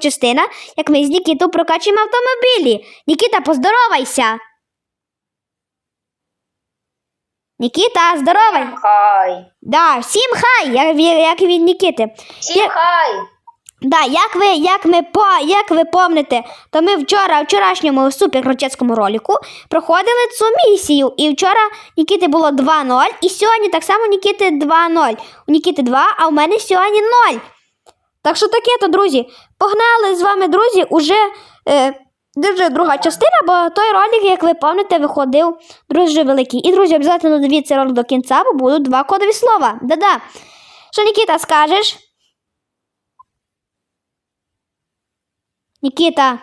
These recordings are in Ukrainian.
частина, як ми з Нікітою прокачуємо автомобілі. Нікіта, поздоровайся. Нікіта, здоровай. Хай. Да, всім хай, як, як від Нікіти. Всім Я- хай. Да, як ви, як ми по, як ви помните, то ми вчора, вчорашньому суперкрутецькому ролику проходили цю місію. І вчора Нікіти було 2-0, і сьогодні так само Нікіти 2-0. У Нікіти 2, а у мене сьогодні 0. Так що таке то, друзі. Погнали з вами, друзі, уже е, дуже друга частина, бо той ролик, як ви пам'ятаєте, виходив дуже великий. І, друзі, обов'язково дивіться ролик до кінця, бо будуть два кодові слова. Да-да. Що, Нікіта, скажеш? Нікіта.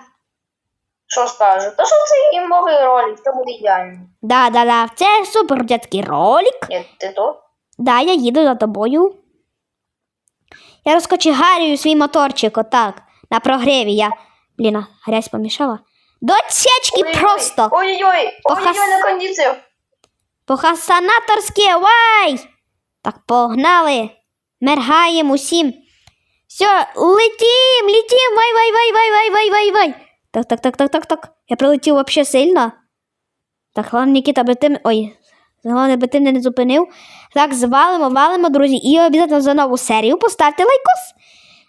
Що скажу? То що це імовий ролик, то буде ідеально. Да, да, да. Це супер дядський ролик. Як ти тут? Да, я їду за тобою. Я розкочегарюю свій моторчик отак. На прогреві я. Блін, грязь помішала. До чечки ой, просто! Ой-ой-ой! Похас... Ой-ой, на кондицію! Похасанаторське, вай! Так, погнали! Мергаємо усім! Все, летім, летім! Вай, вай, вай, вай, вай, вай, вай, вай! Так, так, так, так, так, так. Я прилетів вообще сильно. Так, ладно, Нікіта, бо ти. Ой, головне, би ти мене не зупинив. Так, звалимо, валимо, друзі. І обов'язково за нову серію поставте лайкос.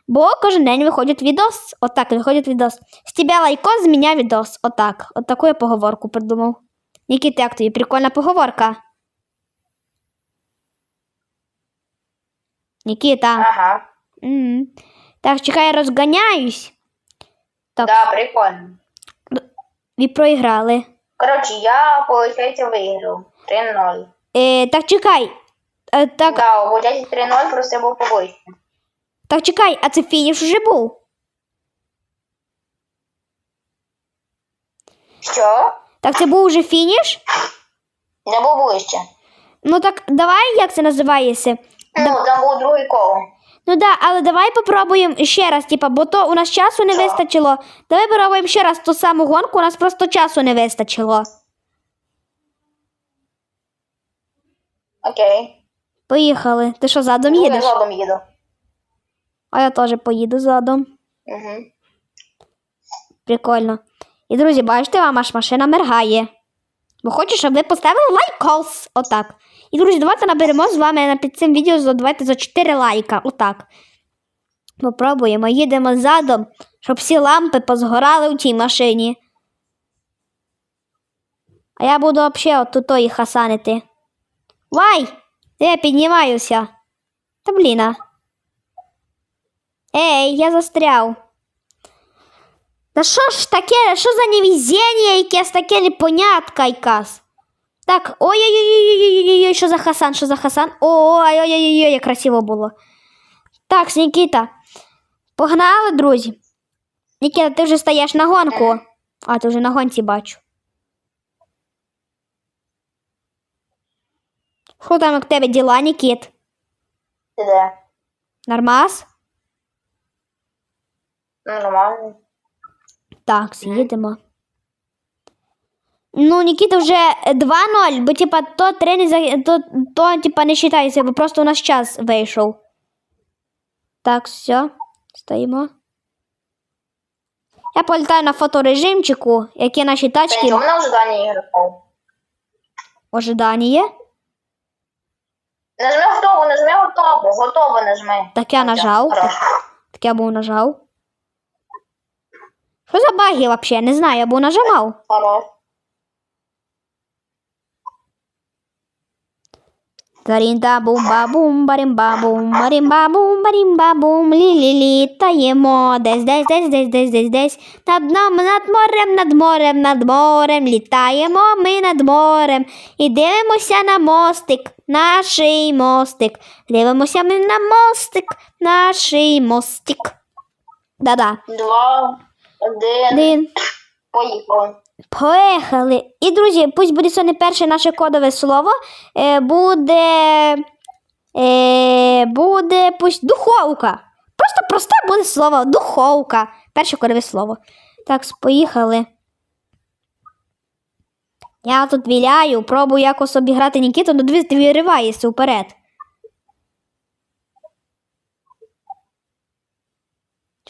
Бо кожен день виходить відос. Отак виходить відос. З тебе лайкос, з мене відос. Отак. От таку я поговорку придумав. Нікіта, як тобі? Прикольна поговорка. Нікіта. Ага. М. Так, чекай, я розганяюсь. Так, Да, прикольно. ви проіграли. Коротше, я, виходить, виграв. 3-0. Е, так, чекай. Е, так, Да, виходить 3-0, просто я був побоюсь. так, чекай, а це фініш уже був. Що? Так, це був уже фініш? Не був ближче. Ну так, давай, як це називається? Ну, там був другий коло. Ну да, але давай попробуємо ще раз, типа, бо то у нас часу не вистачило. Давай попробуємо ще раз ту саму гонку, у нас просто часу не вистачило. Окей. Поїхали. Ти що, задом Ну, Я їдеш? задом їду. А я теж поїду задом. Угу. Прикольно. І, друзі, бачите, вам аж машина мергає. Бо хочу, щоб ви поставили лайкос. Отак. І, друзі, давайте наберемо з вами на під цим відео за- давайте за 4 лайка. Отак. Попробуємо, їдемо задом, щоб всі лампи позгорали у тій машині. А я буду взагалі от тут їх хасанити. Вай! Я піднімаюся? Та бліна. Ей, я застряв. Та що ж таке? Що за невезіння якесь таке непонятка якась? Так, ой-ой-ой-ой-ой-ой, що за Хасан, що за Хасан? Ой-ой-ой-ой, як красиво було. Так, Нікіта. Погнали, друзі. Нікіта, ти вже стаєш на гонку. А, ти вже на гонці бачу. Що там як тебе діла, Нікіт? Ти де? Нормас? Нормально. Так, з'їдемо. Ну, Нікіта вже е, 2-0, бо типа то 3 не за... то, то типа не вважається, бо просто у нас час вийшов. Так, все, стоїмо. Я політаю на фоторежимчику, які наші Та тачки нічого, мене вже дані ігроков. в. Нажми готово, нажми готово, готово нажми. Так я нажав. Так я був нажав. Що за баги взагалі? Не знаю, я нажимав. Хорош. Тарінта бумба бум барімба бум барімба бум барімба бум лі літаємо десь десь десь десь десь десь. Десь над нами над морем над морем над морем. Літаємо ми над морем. І дивимося на мостик наший мостик. Дивимося ми на мостик наший мостик. Да-да. Два, один, один поїхали. Поїхали. І, друзі, пусть буде сьогодні перше наше кодове слово. Е, буде. Е, буде пусть духовка. Просто просте буде слово духовка. Перше кодове слово. Так, поїхали. Я тут віляю, пробую якось обіграти Нікіту, дивись, ти вириваєшся вперед.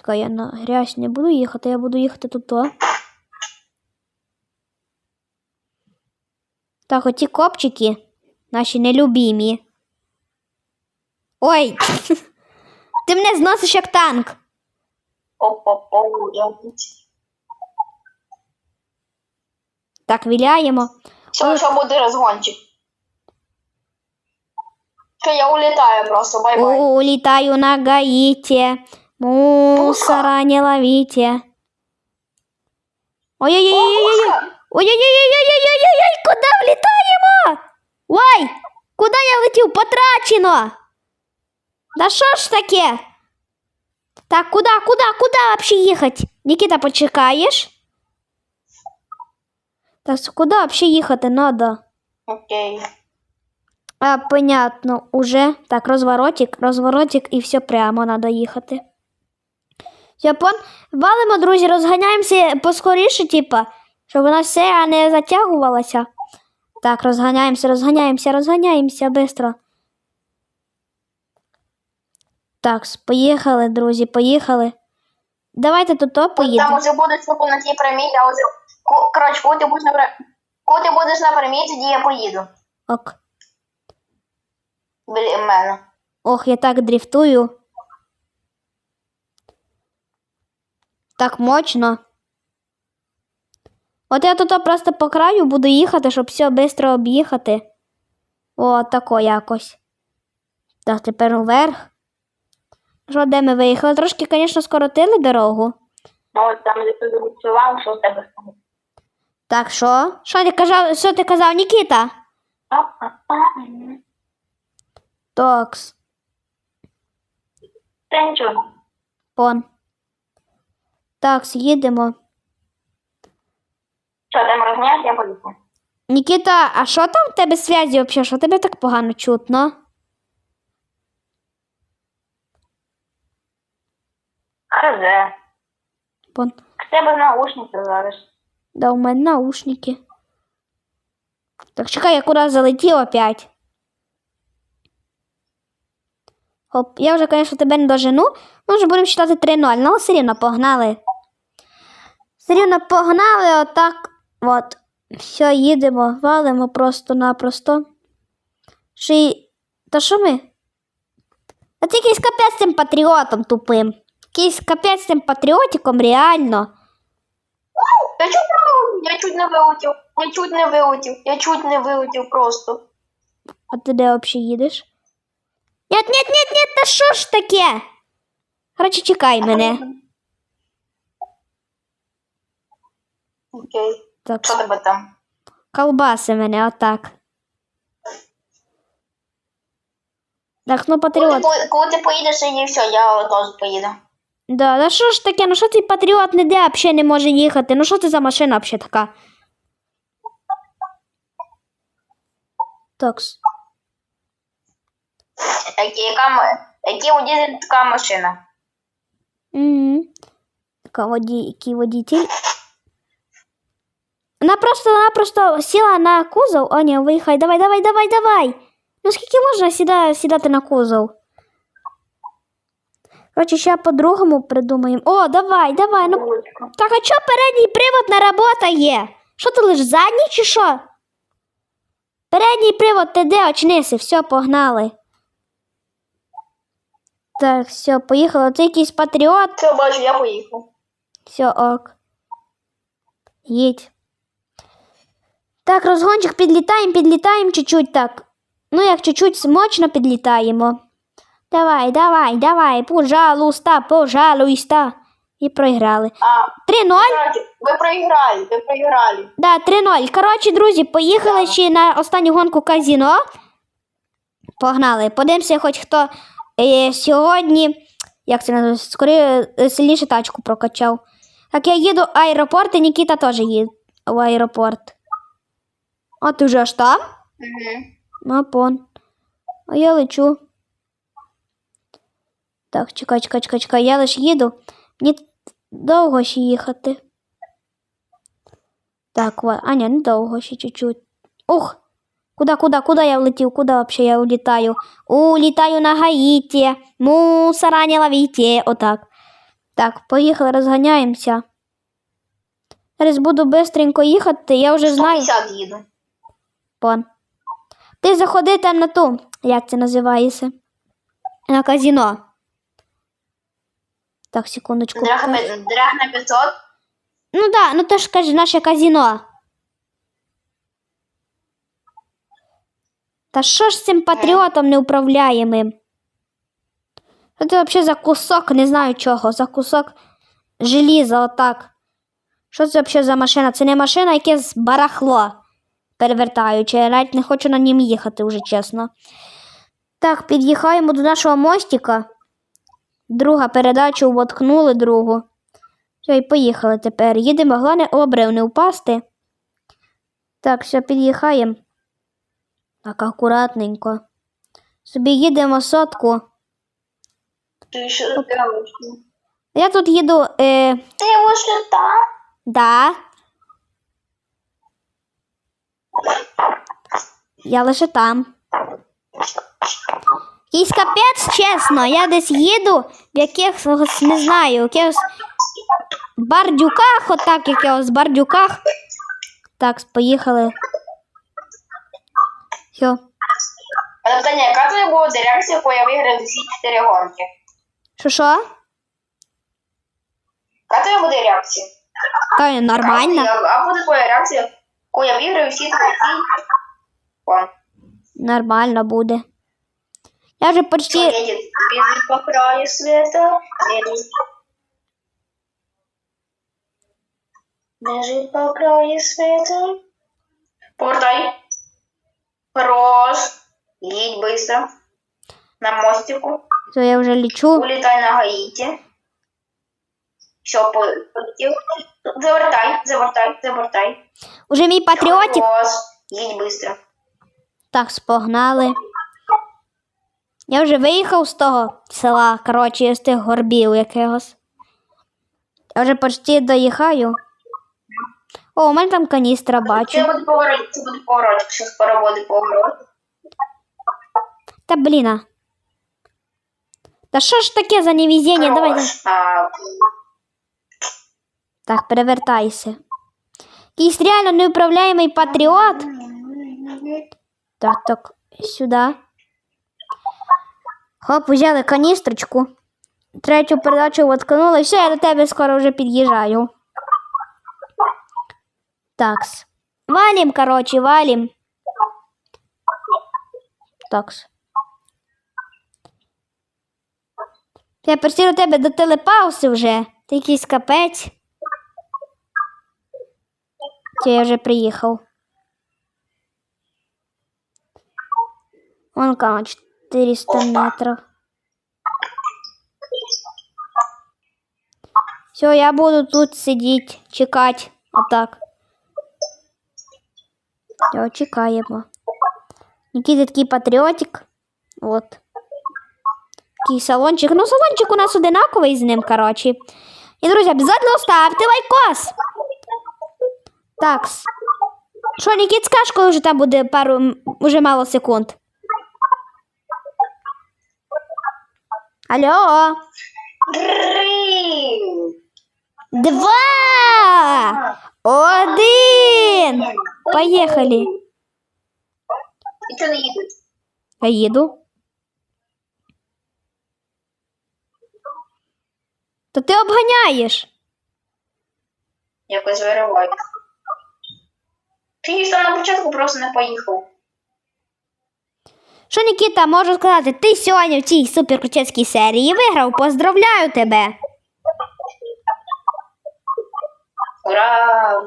Чекай, я на грязь не буду їхати, я буду їхати тут. -то. Так, оті копчики наші нелюбімі. Ой! Ти мене зносиш як танк. Так, віляємо. Все, що буде розгончик. Що я улітаю просто, бай-бай. Улетаю на Гаити. Мусора не ловите. Ой-ой-ой-ой-ой. Пушка! Ой-ой-ой-ой-ой-ой-ой, куди влітаємо? Ой, куди я летів? Потрачено. Да що ж таке? Так, куди, куди, куди вообще їхати? Нікіта, почекаєш? Так, куди вообще їхати надо? Окей. А, понятно, уже. Так, розворотик, розворотик і все прямо надо їхати. Япон, валимо, друзі, розганяємося поскоріше, типа, щоб нас все не затягувалося. Так, розганяємося, розганяємося, розганяємося швидко. Так, поїхали, друзі, поїхали. Давайте тут то Там поїдемо. уже будуть типу на тій прямій, я вже... Коротше, коли ти будеш на прямій, коли ти будеш на прямій, тоді я поїду. Ок. Біля мене. Ох, я так дрифтую. Так мощно. От я тут просто по краю буду їхати, щоб все швидко об'їхати. О, тако якось. Так, тепер вверх. Що, де ми виїхали? Трошки, звісно, скоротили дорогу. От там де ти зафіксував, що в тебе стало. Так, що? Що ти казав, що ти казав, Нікіта? Токс. Та нічого. Пон. Так, їдемо. Що, там розняв, я поїду. Нікіта, а що там в тебе зв'язі взагалі? Що тебе так погано чутно? Хз. Пон. К тебе наушники зараз. Да, у мене наушники. Так, чекай, я куди залетів опять. Хоп, я вже, звісно, тебе не дожену. Ми вже будемо читати 3-0, ну все рівно погнали. Все рівно погнали, отак. От. Все, їдемо, валимо просто-напросто. Й... Та що ми? А ти якийсь капець цим патріотом тупим. Якийсь капець цим патріотиком, реально. Я чуть не я чуть не вилетів. Я чуть не вилетів. Я чуть не вилетів просто. А ти де взагалі їдеш? Нет, нет, нет, нет, та що ж таке? Короче, чекай мене. Окей. Так, Що тебе там? колбаси мене, отак. Так, ну Коли ти, коли ти поїдеш, і все, я теж поїду. Да, да що ж таке? Ну що цей патріот ніде взагалі не може їхати? Ну що це за машина взагалі така? Такс. Які, яка, м- які у діда така машина? Угу. Така воді, який водитель. Вона просто-напросто сіла на кузов. О, ні, виїхай, давай, давай, давай, давай. Ну скільки можна сіда, сідати на кузов? Короче, ще по-другому придумаємо. О, давай, давай. Ну, так, а чого передній привод не работає? Що ти лиш задній чи що? Передній привод, ти де очнися, все, погнали. Так, все, поїхали. Це якийсь патріот. Все, бачу, я поїхав. Все ок. Їдь. Так, розгончик підлітаємо, підлітаємо чуть-чуть так. Ну, як чуть-чуть смочно підлітаємо. Давай, давай, давай, пожалуйста, пожалуйста. І проіграли. 3-0. Ви проіграли, ви проіграли. Да, 3-0. Коротше, друзі, поїхали Да. ще на останню гонку казіно. Погнали. Подивимося, хоч хто е, сьогодні, як це називається, скоріше сильніше тачку прокачав. Так, я їду в аеропорт, і Нікіта теж їде в аеропорт. А ти вже аж там? Угу. Мапон. А я лечу. Так, чекай, чекай, чекай, чекай, я лиш їду. Мені довго ще їхати. Так, а ні, не довго ще чуть-чуть. Ух! Куда, куда, куда я влетів? Куда вообще я улітаю? Улітаю на Гаїті. Мусора не ловите. Отак. Так, поїхали, розганяємося. Зараз буду бистренько їхати, я вже знаю. 150 їду. Пон. Ти заходи там на ту, як це називається? На казіно. Так, секундочку. Драг на, 500. Ну да, ну то ж каже наше казіно. Та що ж цим патріотом неуправляємим? Це взагалі за кусок, не знаю чого, за кусок желіза, отак. Що це взагалі за машина? Це не машина, якесь барахло перевертаючи. Я навіть не хочу на нім їхати, вже чесно. Так, під'їхаємо до нашого мостика. Друга передачу воткнули другу. Все, і поїхали тепер. Їдемо, головне обрив не впасти. Так, все, під'їхаємо. Так, акуратненько. Собі їдемо сотку. Ти що робиш? Я тут їду. Е, Ти лише там? да. Я лише там. Якийсь капець, чесно, я десь їду в якихось, не знаю, в якихось бардюках, отак, якихось бардюках. Так, поїхали. Все. А питання, яка твоя буде реакція, коли я виграю всі 4 гонки? Що що? Яка твоя буде реакція? Та й нормально. А буде твоя реакція, коли я виграю всі твої? Нормально буде. Я вже почти. Едет, бежит по краю света, бежит. Бежит по краю света. Повертай. Хорош. Едь быстро. На мостику. Все, я вже лічу. Улетай на Гаити. Все, полетел. Завертай, завертай, завертай. Уже мій патріотик. Едь быстро. Так, спогнали. Я вже виїхав з того села, коротше, з тих горбів якогось. Я вже почти доїхаю. О, у мене там каністра Це бачу. буде поворот, це буде поворот, якщо скоро буде поворот. Та бліна. Та що ж таке за невезіння? Давай. Так, перевертайся. Якийсь реально неуправляємий патріот. Так, так, сюди. Хоп, взяли каністрочку. Третю передачу воткнули. Все, я до тебе скоро вже під'їжджаю. Такс. Валім, коротше, валім. Такс. Я до тебе дотелепався вже. Ти якийсь капець. Чи я вже приїхав. Вон на 400 метров. Все, я буду тут сидіти, чекати. Отак. Все, чекаємо. Нікіта такий патріотик. От. Такий салончик. Ну, салончик у нас одинаковий з ним, коротше. І, друзі, обов'язково ставте лайкос. Такс. Що, Нікіт, скаж, коли вже там буде пару, уже мало секунд. Алло. Три. Два. Один. Поїхали. І що не їдуть? Я їду. То ти обганяєш. Якось виривають. Фініш там на початку просто не поїхав. Що, Нікіта, можу сказати, ти сьогодні в цій суперкрутецькій серії виграв. Поздравляю тебе. Ура!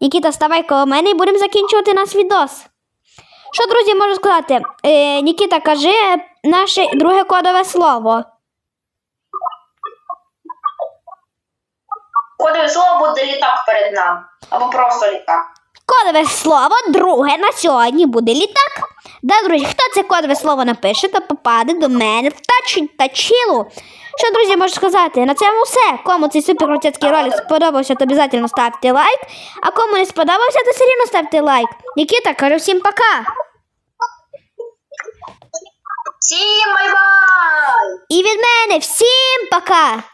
Нікіта, ставай коло мене і будемо закінчувати наш відос. Що, друзі, можу сказати? Е, Нікіта, кажи наше друге кодове слово. Кодове слово буде літак перед нами. Або просто літак. Кодове слово друге на сьогодні буде літак. Да, друзі, хто це кодове слово напише, то попаде до мене в тач тачілу. Що, друзі, можу сказати? На цьому все. Кому цей суперкрутецький ролик сподобався, то обов'язково ставте лайк. А кому не сподобався, то все рівно ставте лайк. Нікіта, кажу всім пока. Всім бай-бай! І від мене всім пока!